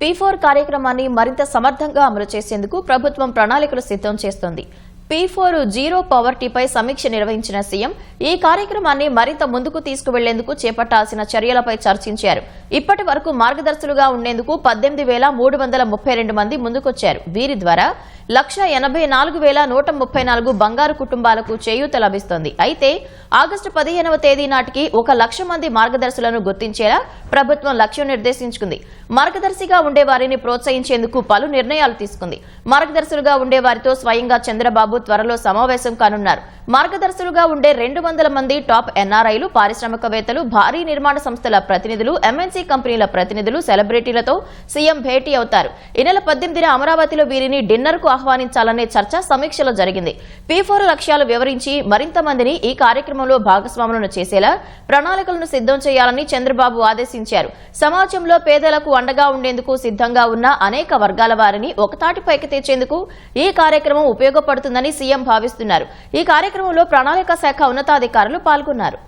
P four కార్యక్రమాన్ని మరింత సమర్థంగా అమలు చేసేందుకు ప్రభుత్వం ప్రణాళికలు సిద్ధం చేస్తోంది. పీ ఫోర్ జీరో పవర్టీపై సమీక్ష నిర్వహించిన సీఎం ఈ కార్యక్రమాన్ని మరింత ముందుకు తీసుకువెళ్ళేందుకు చేపట్టాల్సిన చర్యలపై చర్చించారు. ఇప్పటి వరకు మార్గదర్శులుగా ఉండేందుకు పద్దెనిమిది వేల మూడు వందల ముప్పై రెండు మంది ముందుకొచ్చారు. వీరి ద్వారా లక్ష ఎనభై నాలుగు వేల నూట ముప్పై నాలుగు బంగారు కుటుంబాలకు చేయూత లభిస్తోంది. అయితే ఆగస్టు పదిహేనవ తేదీ నాటికి ఒక లక్ష మంది మార్గదర్శులను గుర్తించేలా ప్రభుత్వం లక్ష్యం నిర్దేశించుకుంది. మార్గదర్శిగా ఉండే వారిని ప్రోత్సహించేందుకు పలు నిర్ణయాలు తీసుకుంది. మార్గదర్శులుగా ఉండే వారితో స్వయంగా చంద్రబాబు త్వరలో సమావేశం కానున్నారు. మార్గదర్శులుగా ఉండే రెండు వందల మంది టాప్ ఎన్ఆర్ఐలు పారిశ్రామికవేత్తలు భారీ నిర్మాణ సంస్థల ప్రతినిధులు ఎంఎన్సీ కంపెనీల ప్రతినిధులు సెలబ్రిటీలతో సీఎం భేటీ అవుతారు. ఈ నెల పద్దెనిమిదిన అమరావతిలో వీరిని డిన్నర్కు ఆహ్వానించాలనే చర్చ సమీక్షలో జరిగింది. పీ ఫోర్ లక్ష్యాలు వివరించి మరింత మందిని ఈ కార్యక్రమంలో భాగస్వాములను చేసేలా ప్రణాళికలను సిద్ధం చేయాలని చంద్రబాబు ఆదేశించారు. సమాజంలో పేదలకు అండగా ఉండేందుకు సిద్ధంగా ఉన్న అనేక వర్గాల వారిని ఒకతాటిపైకి తెచ్చేందుకు ఈ కార్యక్రమం ఉపయోగపడుతుందని సీఎం భావిస్తున్నారు. ఈ కార్యక్రమంలో ప్రణాళిక శాఖ ఉన్నతాధికారులు పాల్గొన్నారు